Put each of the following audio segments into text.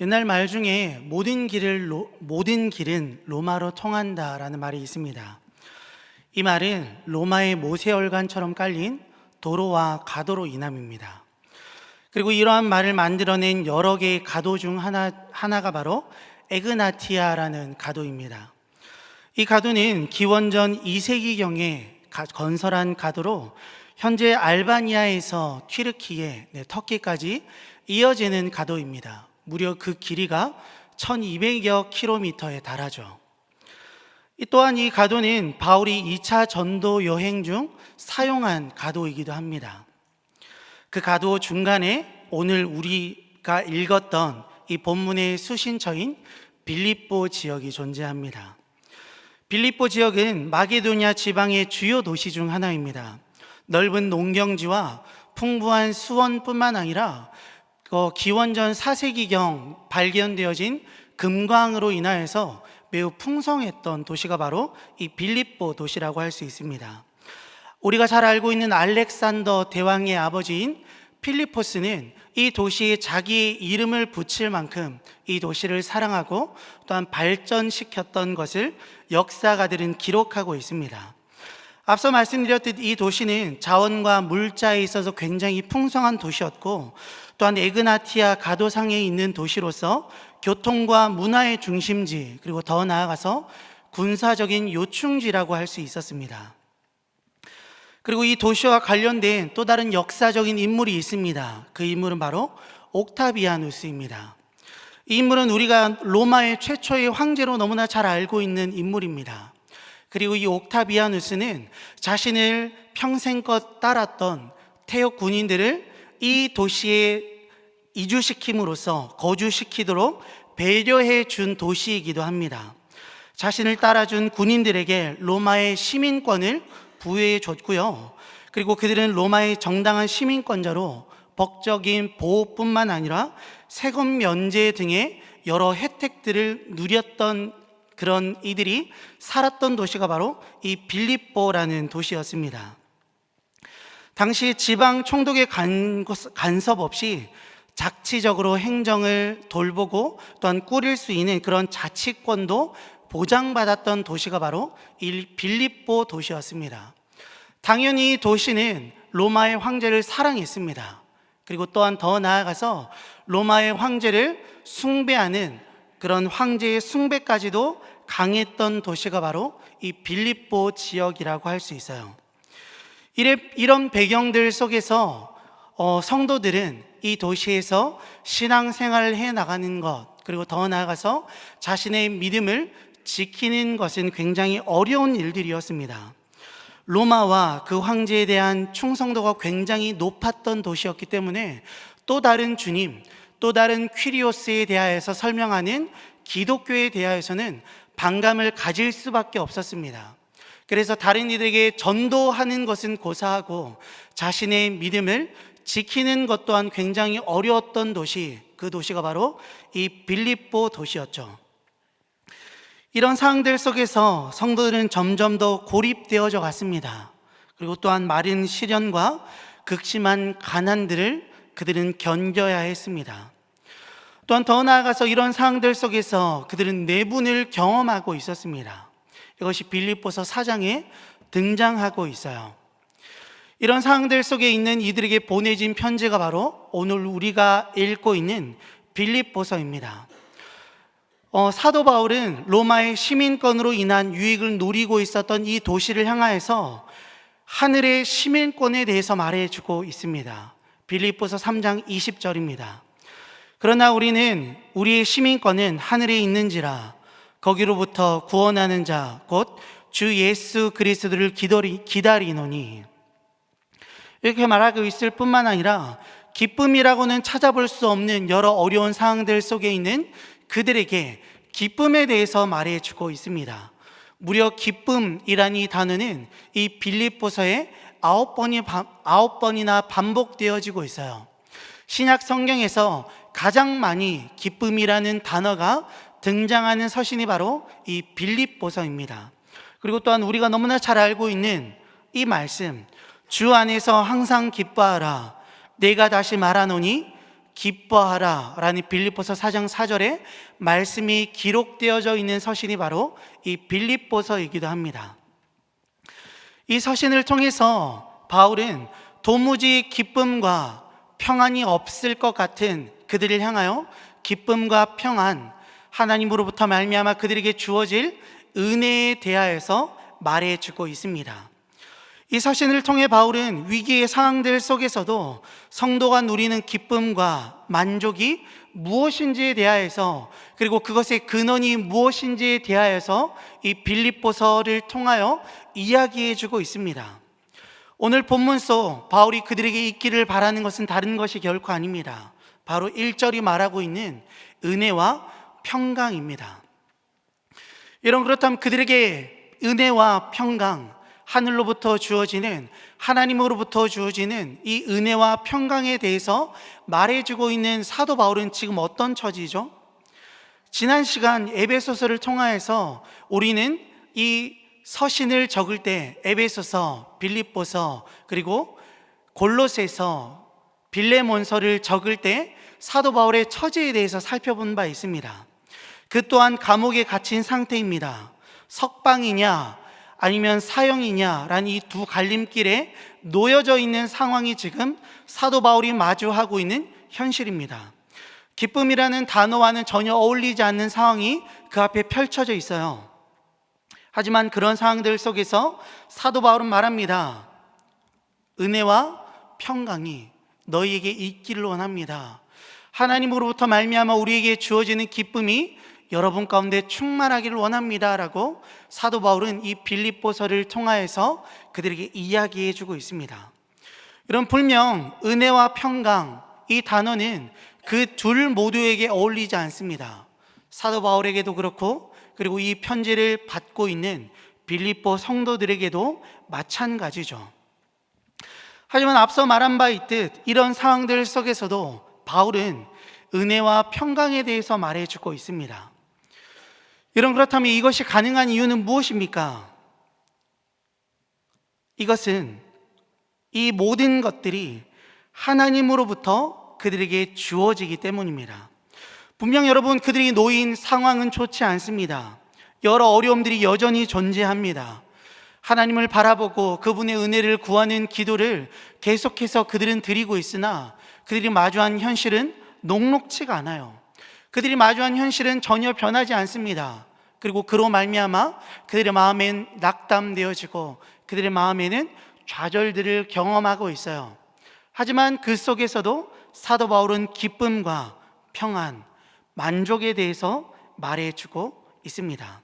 옛날 말 중에 모든 길을 로- 모든 길은 로마로 통한다라는 말이 있습니다. 이 말은 로마의 모세혈관처럼 깔린 도로와 가도로 인함입니다. 그리고 이러한 말을 만들어낸 여러 개의 가도 중 하나 하나가 바로 에그나티아라는 가도입니다. 이 가도는 기원전 2세기경에 건설한 가도로 현재 알바니아에서 튀르키예, 네, 터키까지 이어지는 가도입니다. 무려 그 길이가 1200여 킬로미터에 달하죠. 이 또한 이 가도는 바울이 2차 전도 여행 중 사용한 가도이기도 합니다. 그 가도 중간에 오늘 우리가 읽었던 이 본문의 수신처인 빌립보 지역이 존재합니다. 빌립보 지역은 마게도냐 지방의 주요 도시 중 하나입니다. 넓은 농경지와 풍부한 수원뿐만 아니라 그 기원전 4세기경 발견되어진 금광으로 인하여서 매우 풍성했던 도시가 바로 이 빌립보 도시라고 할 수 있습니다. 우리가 잘 알고 있는 알렉산더 대왕의 아버지인 필리포스는 이 도시에 자기의 이름을 붙일 만큼 이 도시를 사랑하고 또한 발전시켰던 것을 역사가들은 기록하고 있습니다. 앞서 말씀드렸듯 이 도시는 자원과 물자에 있어서 굉장히 풍성한 도시였고 또한 에그나티아 가도상에 있는 도시로서 교통과 문화의 중심지 그리고 더 나아가서 군사적인 요충지라고 할 수 있었습니다. 그리고 이 도시와 관련된 또 다른 역사적인 인물이 있습니다. 그 인물은 바로 옥타비아누스입니다. 이 인물은 우리가 로마의 최초의 황제로 너무나 잘 알고 있는 인물입니다. 그리고 이 옥타비아누스는 자신을 평생껏 따랐던 태역 군인들을 이 도시에 이주시킴으로써 거주시키도록 배려해 준 도시이기도 합니다. 자신을 따라준 군인들에게 로마의 시민권을 부여해 줬고요. 그리고 그들은 로마의 정당한 시민권자로 법적인 보호뿐만 아니라 세금 면제 등의 여러 혜택들을 누렸던 그런 이들이 살았던 도시가 바로 이 빌립보라는 도시였습니다. 당시 지방 총독의 간- 간섭 없이 작치적으로 행정을 돌보고 또한 꾸릴 수 있는 그런 자치권도 보장받았던 도시가 바로 이 빌립보 도시였습니다. 당연히 이 도시는 로마의 황제를 사랑했습니다. 그리고 또한 더 나아가서 로마의 황제를 숭배하는 그런 황제의 숭배까지도 강했던 도시가 바로 이 빌립보 지역이라고 할 수 있어요. 이런 배경들 속에서 어, 성도들은 이 도시에서 신앙생활을 해 나가는 것, 그리고 더 나아가서 자신의 믿음을 지키는 것은 굉장히 어려운 일들이었습니다. 로마와 그 황제에 대한 충성도가 굉장히 높았던 도시였기 때문에 또 다른 주님, 또 다른 퀴리오스에 대하여서 설명하는 기독교에 대하여서는 반감을 가질 수밖에 없었습니다. 그래서 다른 이들에게 전도하는 것은 고사하고 자신의 믿음을 지키는 것 또한 굉장히 어려웠던 도시, 그 도시가 바로 이 빌립보 도시였죠. 이런 상황들 속에서 성도들은 점점 더 고립되어져 갔습니다. 그리고 또한 마른 시련과 극심한 가난들을 그들은 견뎌야 했습니다. 또한 더 나아가서 이런 상황들 속에서 그들은 내분을 경험하고 있었습니다. 이것이 빌립보서 4장에 등장하고 있어요. 이런 상황들 속에 있는 이들에게 보내진 편지가 바로 오늘 우리가 읽고 있는 빌립보서입니다. 어, 사도 바울은 로마의 시민권으로 인한 유익을 누리고 있었던 이 도시를 향하여서 하늘의 시민권에 대해서 말해주고 있습니다. 빌립보서 3장 20절입니다. 그러나 우리는 우리의 시민권은 하늘에 있는지라 거기로부터 구원하는 자 곧 주 예수 그리스도를 기다리, 기다리노니 이렇게 말하고 있을 뿐만 아니라 기쁨이라고는 찾아볼 수 없는 여러 어려운 상황들 속에 있는 그들에게 기쁨에 대해서 말해주고 있습니다. 무려 기쁨이라는 이 단어는 이 빌립보서에 아홉 번이 아홉 번이나 반복되어지고 있어요. 신약 성경에서 가장 많이 기쁨이라는 단어가 등장하는 서신이 바로 이 빌립보서입니다. 그리고 또한 우리가 너무나 잘 알고 있는 이 말씀, 주 안에서 항상 기뻐하라. 내가 다시 말하노니 기뻐하라 라는 빌립보서 4장 4절에 말씀이 기록되어져 있는 서신이 바로 이 빌립보서이기도 합니다. 이 서신을 통해서 바울은 도무지 기쁨과 평안이 없을 것 같은 그들을 향하여 기쁨과 평안 하나님으로부터 말미암아 그들에게 주어질 은혜에 대하여서 말해주고 있습니다. 이 서신을 통해 바울은 위기의 상황들 속에서도 성도가 누리는 기쁨과 만족이 무엇인지에 대하여서 그리고 그것의 근원이 무엇인지에 대하여서 이 빌립보서를 통하여 이야기해 주고 있습니다. 오늘 본문 속 바울이 그들에게 있기를 바라는 것은 다른 것이 결코 아닙니다. 바로 1절이 말하고 있는 은혜와 평강입니다. 여러분 그렇다면 그들에게 은혜와 평강 하늘로부터 주어지는 하나님으로부터 주어지는 이 은혜와 평강에 대해서 말해주고 있는 사도 바울은 지금 어떤 처지죠? 지난 시간 에베소서를 통하여서 우리는 이 서신을 적을 때 에베소서, 빌립보서 그리고 골로새서, 빌레몬서를 적을 때 사도 바울의 처지에 대해서 살펴본 바 있습니다. 그 또한 감옥에 갇힌 상태입니다. 석방이냐 아니면 사형이냐라는 이 두 갈림길에 놓여져 있는 상황이 지금 사도 바울이 마주하고 있는 현실입니다. 기쁨이라는 단어와는 전혀 어울리지 않는 상황이 그 앞에 펼쳐져 있어요. 하지만 그런 상황들 속에서 사도 바울은 말합니다. 은혜와 평강이 너희에게 있기를 원합니다. 하나님으로부터 말미암아 우리에게 주어지는 기쁨이 여러분 가운데 충만하기를 원합니다라고 사도 바울은 이 빌립보서를 통하여서 그들에게 이야기해 주고 있습니다. 이런 분명 은혜와 평강 이 단어는 그 둘 모두에게 어울리지 않습니다. 사도 바울에게도 그렇고 그리고 이 편지를 받고 있는 빌립보 성도들에게도 마찬가지죠. 하지만 앞서 말한 바 있듯 이런 상황들 속에서도 바울은 은혜와 평강에 대해서 말해주고 있습니다. 여러분 그렇다면 이것이 가능한 이유는 무엇입니까? 이것은 이 모든 것들이 하나님으로부터 그들에게 주어지기 때문입니다. 분명 여러분 그들이 놓인 상황은 좋지 않습니다. 여러 어려움들이 여전히 존재합니다. 하나님을 바라보고 그분의 은혜를 구하는 기도를 계속해서 그들은 드리고 있으나 그들이 마주한 현실은 녹록치가 않아요. 그들이 마주한 현실은 전혀 변하지 않습니다. 그리고 그로 말미암아 그들의 마음엔 낙담되어지고 그들의 마음에는 좌절들을 경험하고 있어요. 하지만 그 속에서도 사도 바울은 기쁨과 평안, 만족에 대해서 말해주고 있습니다.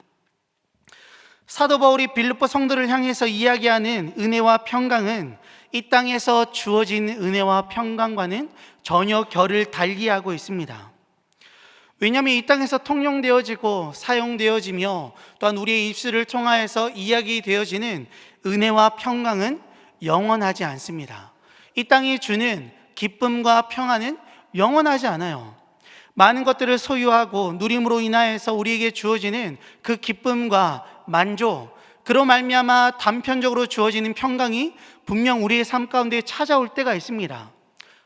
사도 바울이 빌립보 성도를 향해서 이야기하는 은혜와 평강은 이 땅에서 주어진 은혜와 평강과는 전혀 결을 달리하고 있습니다. 왜냐하면 이 땅에서 통용되어지고 사용되어지며 또한 우리의 입술을 통하여서 이야기되어지는 은혜와 평강은 영원하지 않습니다. 이 땅이 주는 기쁨과 평안은 영원하지 않아요. 많은 것들을 소유하고 누림으로 인하여서 우리에게 주어지는 그 기쁨과 만족, 그로 말미암아 단편적으로 주어지는 평강이 분명 우리의 삶 가운데 찾아올 때가 있습니다.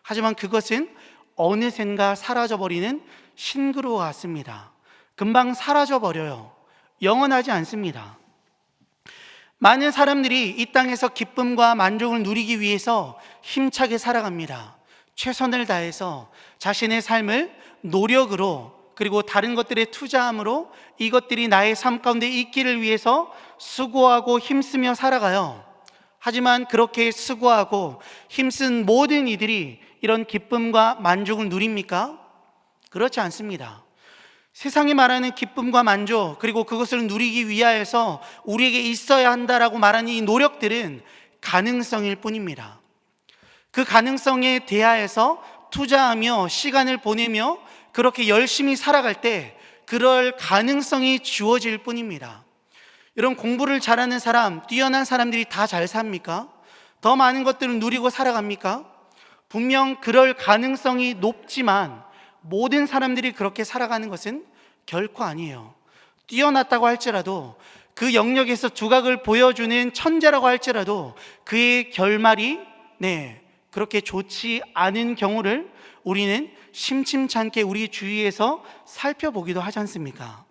하지만 그것은 어느샌가 사라져 버리는 신그루 같습니다. 금방 사라져 버려요. 영원하지 않습니다. 많은 사람들이 이 땅에서 기쁨과 만족을 누리기 위해서 힘차게 살아갑니다. 최선을 다해서 자신의 삶을 노력으로 그리고 다른 것들에 투자함으로 이것들이 나의 삶 가운데 있기를 위해서 수고하고 힘쓰며 살아가요. 하지만 그렇게 수고하고 힘쓴 모든 이들이 이런 기쁨과 만족을 누립니까? 그렇지 않습니다. 세상이 말하는 기쁨과 만족, 그리고 그것을 누리기 위하여서 우리에게 있어야 한다라고 말하는 이 노력들은 가능성일 뿐입니다. 그 가능성에 대하여서 투자하며 시간을 보내며 그렇게 열심히 살아갈 때 그럴 가능성이 주어질 뿐입니다. 이런 공부를 잘하는 사람, 뛰어난 사람들이 다 잘 삽니까? 더 많은 것들을 누리고 살아갑니까? 분명 그럴 가능성이 높지만 모든 사람들이 그렇게 살아가는 것은 결코 아니에요. 뛰어났다고 할지라도 그 영역에서 두각을 보여주는 천재라고 할지라도 그의 결말이 네, 그렇게 좋지 않은 경우를 우리는 심심찮게 우리 주위에서 살펴보기도 하지 않습니까?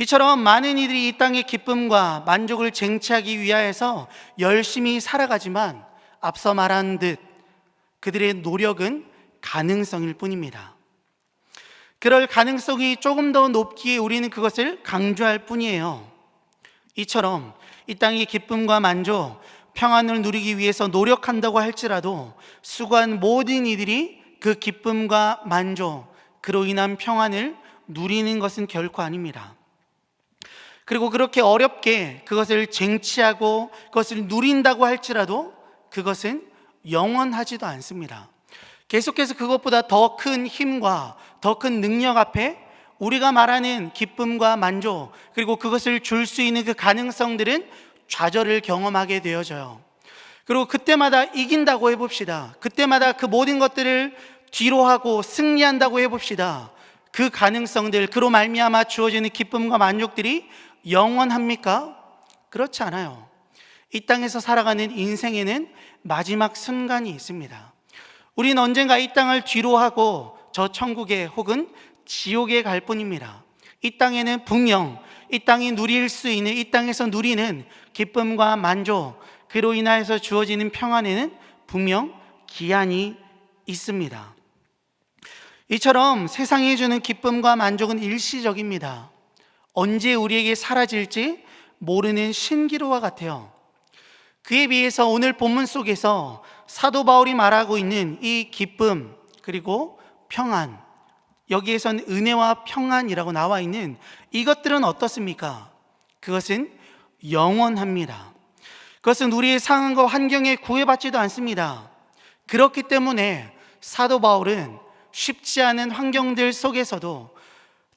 이처럼 많은 이들이 이 땅의 기쁨과 만족을 쟁취하기 위하여서 열심히 살아가지만 앞서 말한 듯 그들의 노력은 가능성일 뿐입니다. 그럴 가능성이 조금 더 높기에 우리는 그것을 강조할 뿐이에요. 이처럼 이 땅의 기쁨과 만족, 평안을 누리기 위해서 노력한다고 할지라도 수고한 모든 이들이 그 기쁨과 만족, 그로 인한 평안을 누리는 것은 결코 아닙니다. 그리고 그렇게 어렵게 그것을 쟁취하고 그것을 누린다고 할지라도 그것은 영원하지도 않습니다. 계속해서 그것보다 더 큰 힘과 더 큰 능력 앞에 우리가 말하는 기쁨과 만족 그리고 그것을 줄 수 있는 그 가능성들은 좌절을 경험하게 되어져요. 그리고 그때마다 이긴다고 해봅시다. 그때마다 그 모든 것들을 뒤로 하고 승리한다고 해봅시다. 그 가능성들, 그로 말미암아 주어지는 기쁨과 만족들이 영원합니까? 그렇지 않아요. 이 땅에서 살아가는 인생에는 마지막 순간이 있습니다. 우리는 언젠가 이 땅을 뒤로 하고 저 천국에 혹은 지옥에 갈 뿐입니다. 이 땅에는 분명 이 땅이 누릴 수 있는 이 땅에서 누리는 기쁨과 만족 그로 인하여서 주어지는 평안에는 분명 기한이 있습니다. 이처럼 세상이 주는 기쁨과 만족은 일시적입니다. 언제 우리에게 사라질지 모르는 신기루와 같아요. 그에 비해서 오늘 본문 속에서 사도 바울이 말하고 있는 이 기쁨 그리고 평안 여기에선 은혜와 평안이라고 나와 있는 이것들은 어떻습니까? 그것은 영원합니다. 그것은 우리의 상황과 환경에 구애받지도 않습니다. 그렇기 때문에 사도 바울은 쉽지 않은 환경들 속에서도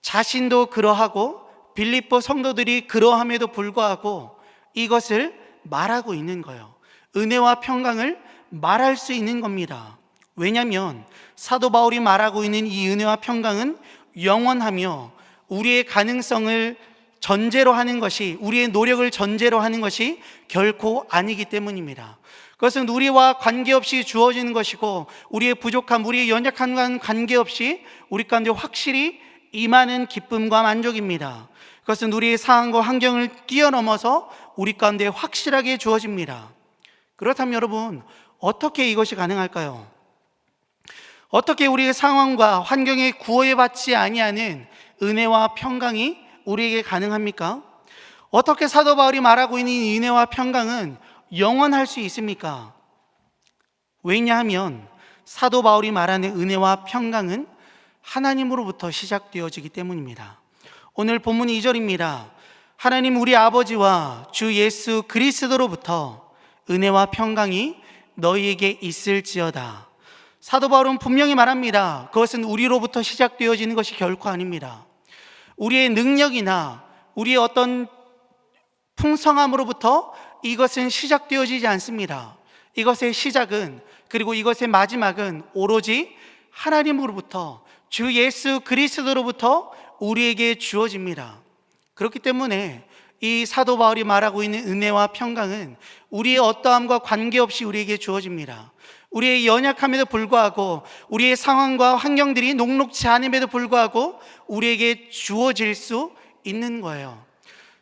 자신도 그러하고 빌립보 성도들이 그러함에도 불구하고 이것을 말하고 있는 거예요. 은혜와 평강을 말할 수 있는 겁니다. 왜냐하면 사도 바울이 말하고 있는 이 은혜와 평강은 영원하며 우리의 가능성을 전제로 하는 것이 우리의 노력을 전제로 하는 것이 결코 아니기 때문입니다. 그것은 우리와 관계없이 주어지는 것이고 우리의 부족함, 우리의 연약함과 관계없이 우리 가운데 확실히 임하는 기쁨과 만족입니다. 그것은 우리의 상황과 환경을 뛰어넘어서 우리 가운데 확실하게 주어집니다. 그렇다면 여러분, 어떻게 이것이 가능할까요? 어떻게 우리의 상황과 환경에 구애받지 아니하는 은혜와 평강이 우리에게 가능합니까? 어떻게 사도 바울이 말하고 있는 이 은혜와 평강은 영원할 수 있습니까? 왜냐하면 사도 바울이 말하는 은혜와 평강은 하나님으로부터 시작되어지기 때문입니다. 오늘 본문 2절입니다. 하나님 우리 아버지와 주 예수 그리스도로부터 은혜와 평강이 너희에게 있을지어다. 사도 바울은 분명히 말합니다. 그것은 우리로부터 시작되어지는 것이 결코 아닙니다. 우리의 능력이나 우리의 어떤 풍성함으로부터 이것은 시작되어지지 않습니다. 이것의 시작은 그리고 이것의 마지막은 오로지 하나님으로부터 주 예수 그리스도로부터 우리에게 주어집니다. 그렇기 때문에 이 사도 바울이 말하고 있는 은혜와 평강은 우리의 어떠함과 관계없이 우리에게 주어집니다. 우리의 연약함에도 불구하고 우리의 상황과 환경들이 녹록치 않음에도 불구하고 우리에게 주어질 수 있는 거예요.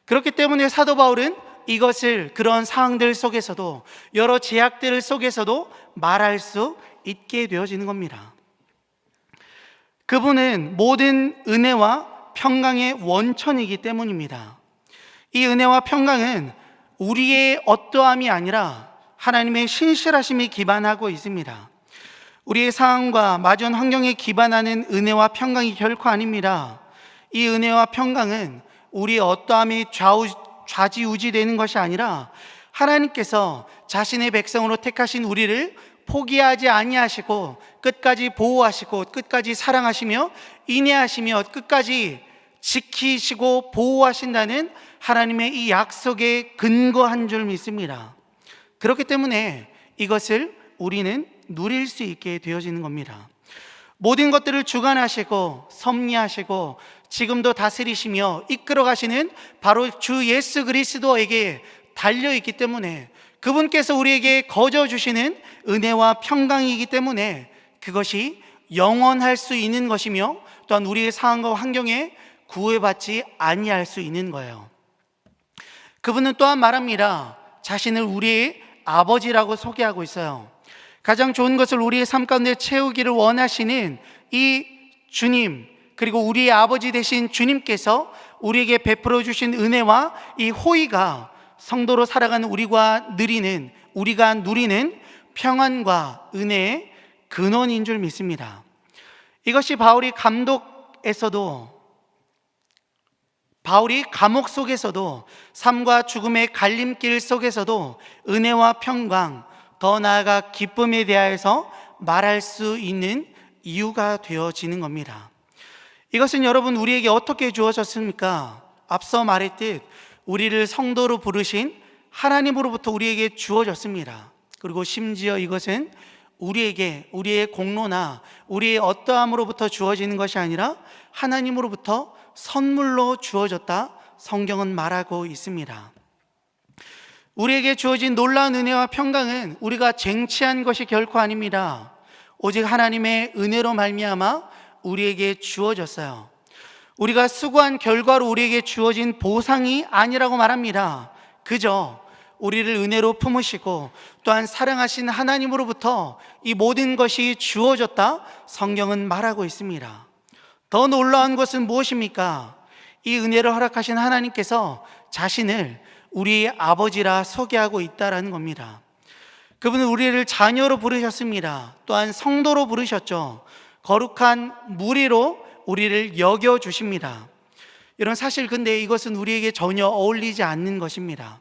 그렇기 때문에 사도 바울은 이것을 그런 상황들 속에서도 여러 제약들 속에서도 말할 수 있게 되어지는 겁니다. 그분은 모든 은혜와 평강의 원천이기 때문입니다. 이 은혜와 평강은 우리의 어떠함이 아니라 하나님의 신실하심이 기반하고 있습니다. 우리의 상황과 마주한 환경에 기반하는 은혜와 평강이 결코 아닙니다. 이 은혜와 평강은 우리의 어떠함이 좌우, 좌지우지되는 것이 아니라 하나님께서 자신의 백성으로 택하신 우리를 포기하지 아니하시고 끝까지 보호하시고 끝까지 사랑하시며 인내하시며 끝까지 지키시고 보호하신다는 하나님의 이 약속에 근거한 줄 믿습니다. 그렇기 때문에 이것을 우리는 누릴 수 있게 되어지는 겁니다. 모든 것들을 주관하시고 섭리하시고 지금도 다스리시며 이끌어 가시는 바로 주 예수 그리스도에게 달려 있기 때문에 그분께서 우리에게 거저 주시는 은혜와 평강이기 때문에 그것이 영원할 수 있는 것이며 또한 우리의 상황과 환경에 구애받지 아니할 수 있는 거예요. 그분은 또한 말합니다. 자신을 우리의 아버지라고 소개하고 있어요. 가장 좋은 것을 우리의 삶 가운데 채우기를 원하시는 이 주님, 그리고 우리의 아버지 되신 주님께서 우리에게 베풀어 주신 은혜와 이 호의가 성도로 살아가는 우리가 누리는, 우리가 누리는 평안과 은혜의 근원인 줄 믿습니다. 이것이 바울이 감독에서도 바울이 감옥 속에서도 삶과 죽음의 갈림길 속에서도 은혜와 평강, 더 나아가 기쁨에 대하여서 말할 수 있는 이유가 되어지는 겁니다. 이것은 여러분 우리에게 어떻게 주어졌습니까? 앞서 말했듯 우리를 성도로 부르신 하나님으로부터 우리에게 주어졌습니다. 그리고 심지어 이것은 우리에게 우리의 공로나 우리의 어떠함으로부터 주어지는 것이 아니라 하나님으로부터 선물로 주어졌다 성경은 말하고 있습니다. 우리에게 주어진 놀라운 은혜와 평강은 우리가 쟁취한 것이 결코 아닙니다. 오직 하나님의 은혜로 말미암아 우리에게 주어졌어요. 우리가 수고한 결과로 우리에게 주어진 보상이 아니라고 말합니다. 그저 우리를 은혜로 품으시고 또한 사랑하신 하나님으로부터 이 모든 것이 주어졌다 성경은 말하고 있습니다. 더 놀라운 것은 무엇입니까? 이 은혜를 허락하신 하나님께서 자신을 우리의 아버지라 소개하고 있다라는 겁니다. 그분은 우리를 자녀로 부르셨습니다. 또한 성도로 부르셨죠. 거룩한 무리로 우리를 여겨 주십니다. 이런 사실 근데 이것은 우리에게 전혀 어울리지 않는 것입니다.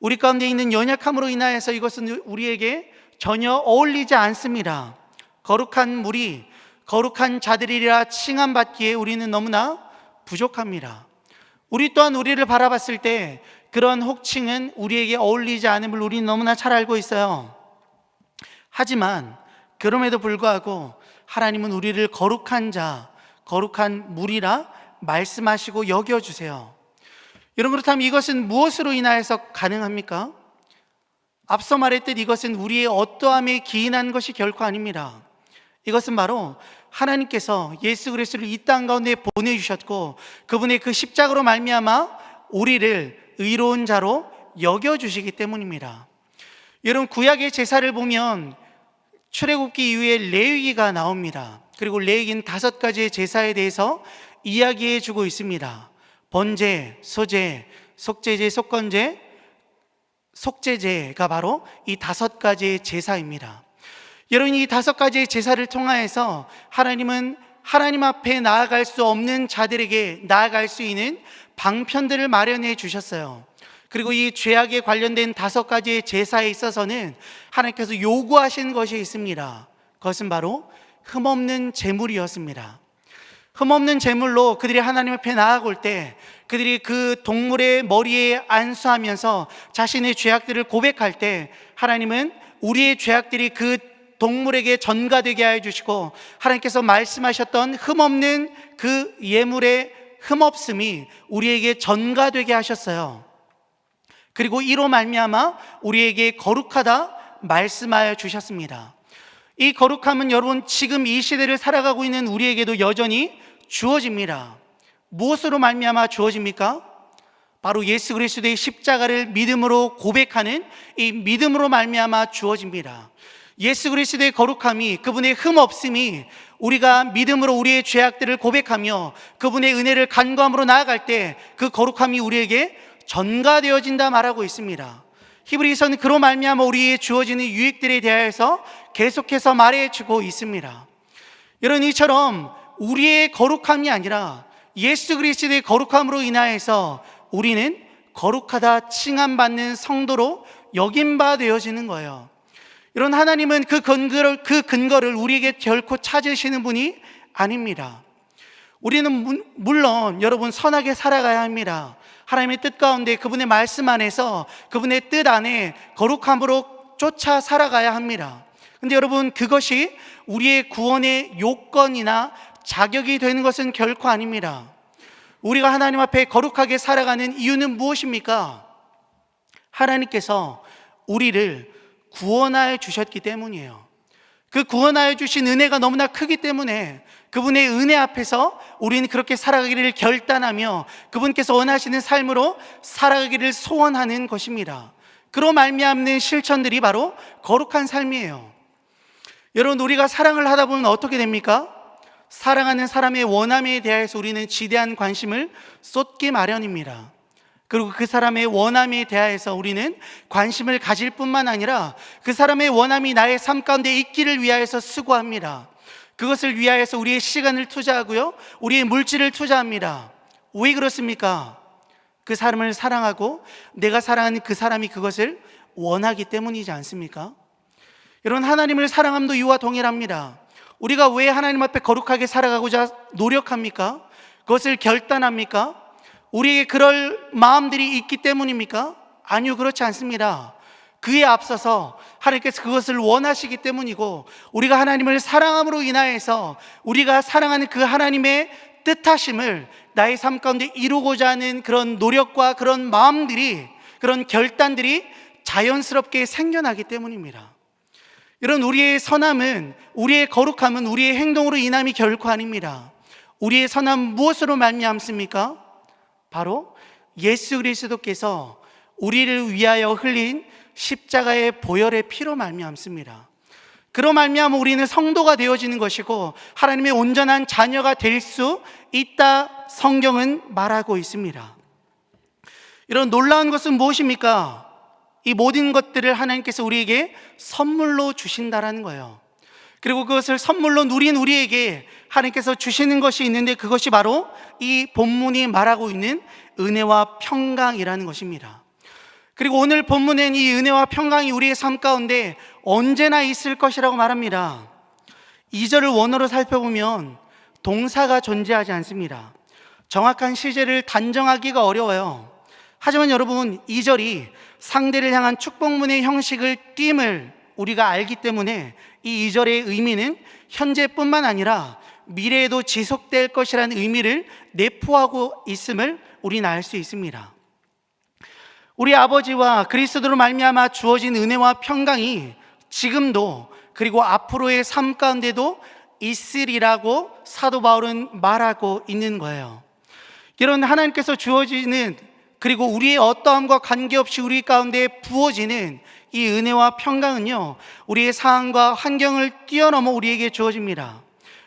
우리 가운데 있는 연약함으로 인하여서 이것은 우리에게 전혀 어울리지 않습니다. 거룩한 무리, 거룩한 자들이라 칭함받기에 우리는 너무나 부족합니다. 우리 또한 우리를 바라봤을 때 그런 혹칭은 우리에게 어울리지 않음을 우리는 너무나 잘 알고 있어요. 하지만 그럼에도 불구하고 하나님은 우리를 거룩한 자, 거룩한 무리라 말씀하시고 여겨주세요. 여러분 그렇다면 이것은 무엇으로 인하여서 가능합니까? 앞서 말했듯 이것은 우리의 어떠함에 기인한 것이 결코 아닙니다. 이것은 바로 하나님께서 예수 그리스도를 이 땅 가운데 보내 주셨고 그분의 그 십자가로 말미암아 우리를 의로운 자로 여겨 주시기 때문입니다. 여러분 구약의 제사를 보면 출애굽기 이후에 레위기가 나옵니다. 그리고 레위기는 다섯 가지의 제사에 대해서 이야기해 주고 있습니다. 번제, 소제, 속제제, 속건제, 속제제가 바로 이 다섯 가지의 제사입니다. 여러분 이 다섯 가지의 제사를 통하여서 하나님은 하나님 앞에 나아갈 수 없는 자들에게 나아갈 수 있는 방편들을 마련해 주셨어요. 그리고 이 죄악에 관련된 다섯 가지의 제사에 있어서는 하나님께서 요구하신 것이 있습니다. 그것은 바로 흠없는 제물이었습니다. 흠없는 제물로 그들이 하나님 앞에 나아갈 때 그들이 그 동물의 머리에 안수하면서 자신의 죄악들을 고백할 때 하나님은 우리의 죄악들이 그 동물에게 전가되게 하여 주시고 하나님께서 말씀하셨던 흠없는 그 예물의 흠없음이 우리에게 전가되게 하셨어요. 그리고 이로 말미암아 우리에게 거룩하다 말씀하여 주셨습니다. 이 거룩함은 여러분 지금 이 시대를 살아가고 있는 우리에게도 여전히 주어집니다. 무엇으로 말미암아 주어집니까? 바로 예수 그리스도의 십자가를 믿음으로 고백하는 이 믿음으로 말미암아 주어집니다. 예수 그리스도의 거룩함이 그분의 흠 없음이 우리가 믿음으로 우리의 죄악들을 고백하며 그분의 은혜를 간구함으로 나아갈 때 그 거룩함이 우리에게 전가되어진다 말하고 있습니다. 히브리서는 그로 말미암아 우리의 주어지는 유익들에 대하여서 계속해서 말해주고 있습니다. 여러분 이처럼 우리의 거룩함이 아니라 예수 그리스도의 거룩함으로 인하여서 우리는 거룩하다 칭함받는 성도로 여김바 되어지는 거예요. 이런 하나님은 그 근거를, 그 근거를 우리에게 결코 찾으시는 분이 아닙니다. 우리는 물론 여러분 선하게 살아가야 합니다. 하나님의 뜻 가운데 그분의 말씀 안에서 그분의 뜻 안에 거룩함으로 쫓아 살아가야 합니다. 근데 여러분 그것이 우리의 구원의 요건이나 자격이 되는 것은 결코 아닙니다. 우리가 하나님 앞에 거룩하게 살아가는 이유는 무엇입니까? 하나님께서 우리를 구원하여 주셨기 때문이에요. 그 구원하여 주신 은혜가 너무나 크기 때문에 그분의 은혜 앞에서 우리는 그렇게 살아가기를 결단하며 그분께서 원하시는 삶으로 살아가기를 소원하는 것입니다. 그로 말미암는 실천들이 바로 거룩한 삶이에요. 여러분 우리가 사랑을 하다 보면 어떻게 됩니까? 사랑하는 사람의 원함에 대해서 우리는 지대한 관심을 쏟기 마련입니다. 그리고 그 사람의 원함에 대하여서 우리는 관심을 가질 뿐만 아니라 그 사람의 원함이 나의 삶 가운데 있기를 위하여서 수고합니다. 그것을 위하여서 우리의 시간을 투자하고요. 우리의 물질을 투자합니다. 왜 그렇습니까? 그 사람을 사랑하고 내가 사랑하는 그 사람이 그것을 원하기 때문이지 않습니까? 여러분, 하나님을 사랑함도 이와 동일합니다. 우리가 왜 하나님 앞에 거룩하게 살아가고자 노력합니까? 그것을 결단합니까? 우리에게 그럴 마음들이 있기 때문입니까? 아니요, 그렇지 않습니다. 그에 앞서서 하나님께서 그것을 원하시기 때문이고 우리가 하나님을 사랑함으로 인하여서 우리가 사랑하는 그 하나님의 뜻하심을 나의 삶 가운데 이루고자 하는 그런 노력과 그런 마음들이 그런 결단들이 자연스럽게 생겨나기 때문입니다. 이런 우리의 선함은 우리의 거룩함은 우리의 행동으로 인함이 결코 아닙니다. 우리의 선함 무엇으로 말미암습니까? 바로 예수 그리스도께서 우리를 위하여 흘린 십자가의 보혈의 피로 말미암습니다. 그로 말미암아 우리는 성도가 되어지는 것이고 하나님의 온전한 자녀가 될 수 있다 성경은 말하고 있습니다. 이런 놀라운 것은 무엇입니까? 이 모든 것들을 하나님께서 우리에게 선물로 주신다라는 거예요. 그리고 그것을 선물로 누린 우리에게 하나님께서 주시는 것이 있는데 그것이 바로 이 본문이 말하고 있는 은혜와 평강이라는 것입니다. 그리고 오늘 본문엔 이 은혜와 평강이 우리의 삶 가운데 언제나 있을 것이라고 말합니다. 2절을 원어로 살펴보면 동사가 존재하지 않습니다. 정확한 시제를 단정하기가 어려워요. 하지만 여러분, 2절이 상대를 향한 축복문의 형식을 띠임을 우리가 알기 때문에 이 2절의 의미는 현재뿐만 아니라 미래에도 지속될 것이라는 의미를 내포하고 있음을 우리는 알 수 있습니다. 우리 아버지와 그리스도로 말미암아 주어진 은혜와 평강이 지금도 그리고 앞으로의 삶 가운데도 있으리라고 사도 바울은 말하고 있는 거예요. 이런 하나님께서 주어지는 그리고 우리의 어떠함과 관계없이 우리 가운데 부어지는 이 은혜와 평강은요, 우리의 상황과 환경을 뛰어넘어 우리에게 주어집니다.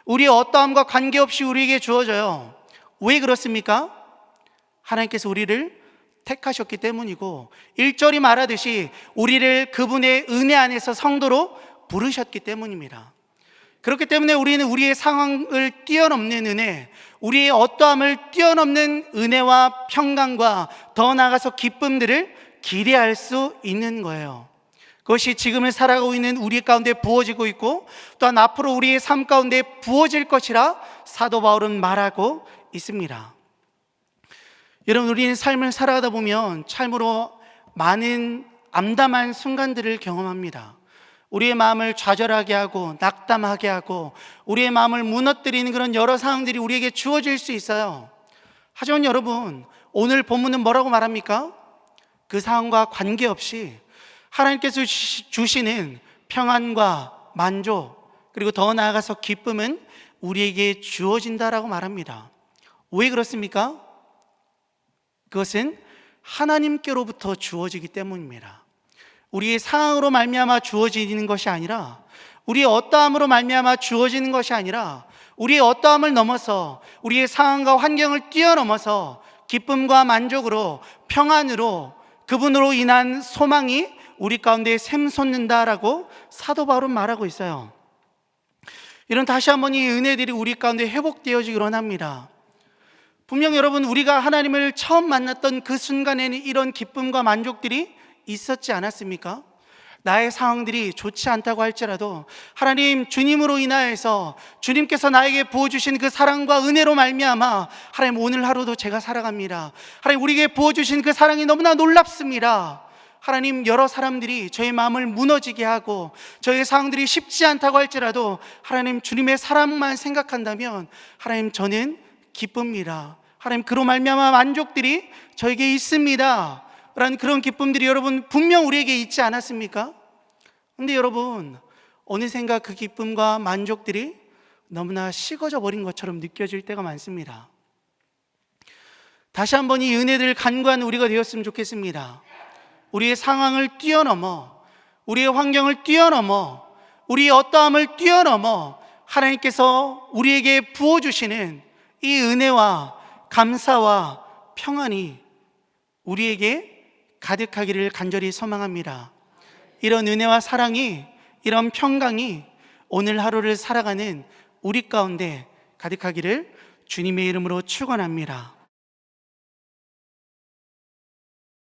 우리의 어떠함과 관계없이 우리에게 주어져요. 왜 그렇습니까? 하나님께서 우리를 택하셨기 때문이고, 1절이 말하듯이 우리를 그분의 은혜 안에서 성도로 부르셨기 때문입니다. 그렇기 때문에 우리는 우리의 상황을 뛰어넘는 은혜, 우리의 어떠함을 뛰어넘는 은혜와 평강과 더 나아가서 기쁨들을 기대할 수 있는 거예요. 그것이 지금을 살아가고 있는 우리 가운데 부어지고 있고 또한 앞으로 우리의 삶 가운데 부어질 것이라 사도 바울은 말하고 있습니다. 여러분, 우리는 삶을 살아가다 보면 참으로 많은 암담한 순간들을 경험합니다. 우리의 마음을 좌절하게 하고 낙담하게 하고 우리의 마음을 무너뜨리는 그런 여러 상황들이 우리에게 주어질 수 있어요. 하지만 여러분, 오늘 본문은 뭐라고 말합니까? 그 상황과 관계없이 하나님께서 주시는 평안과 만족 그리고 더 나아가서 기쁨은 우리에게 주어진다라고 말합니다. 왜 그렇습니까? 그것은 하나님께로부터 주어지기 때문입니다. 우리의 상황으로 말미암아 주어지는 것이 아니라 우리의 어떠함으로 말미암아 주어지는 것이 아니라 우리의 어떠함을 넘어서 우리의 상황과 환경을 뛰어넘어서 기쁨과 만족으로 평안으로 그분으로 인한 소망이 우리 가운데 샘솟는다라고 사도 바울은 말하고 있어요. 이런 다시 한번 이 은혜들이 우리 가운데 회복되어지기 원합니다. 분명 여러분 우리가 하나님을 처음 만났던 그 순간에는 이런 기쁨과 만족들이 있었지 않았습니까? 나의 상황들이 좋지 않다고 할지라도 하나님 주님으로 인하여서 주님께서 나에게 부어 주신 그 사랑과 은혜로 말미암아 하나님 오늘 하루도 제가 살아갑니다. 하나님 우리에게 부어 주신 그 사랑이 너무나 놀랍습니다. 하나님 여러 사람들이 저의 마음을 무너지게 하고 저의 상황들이 쉽지 않다고 할지라도 하나님 주님의 사랑만 생각한다면 하나님 저는 기쁩니다. 하나님 그로 말미암아 만족들이 저에게 있습니다. 라는 그런 기쁨들이 여러분 분명 우리에게 있지 않았습니까? 근데 여러분 어느샌가 그 기쁨과 만족들이 너무나 식어져 버린 것처럼 느껴질 때가 많습니다. 다시 한번 이 은혜들을 간구하는 우리가 되었으면 좋겠습니다. 우리의 상황을 뛰어넘어, 우리의 환경을 뛰어넘어, 우리의 어떠함을 뛰어넘어 하나님께서 우리에게 부어주시는 이 은혜와 감사와 평안이 우리에게 가득하기를 간절히 소망합니다. 이런 은혜와 사랑이, 이런 평강이 오늘 하루를 살아가는 우리 가운데 가득하기를 주님의 이름으로 축원합니다.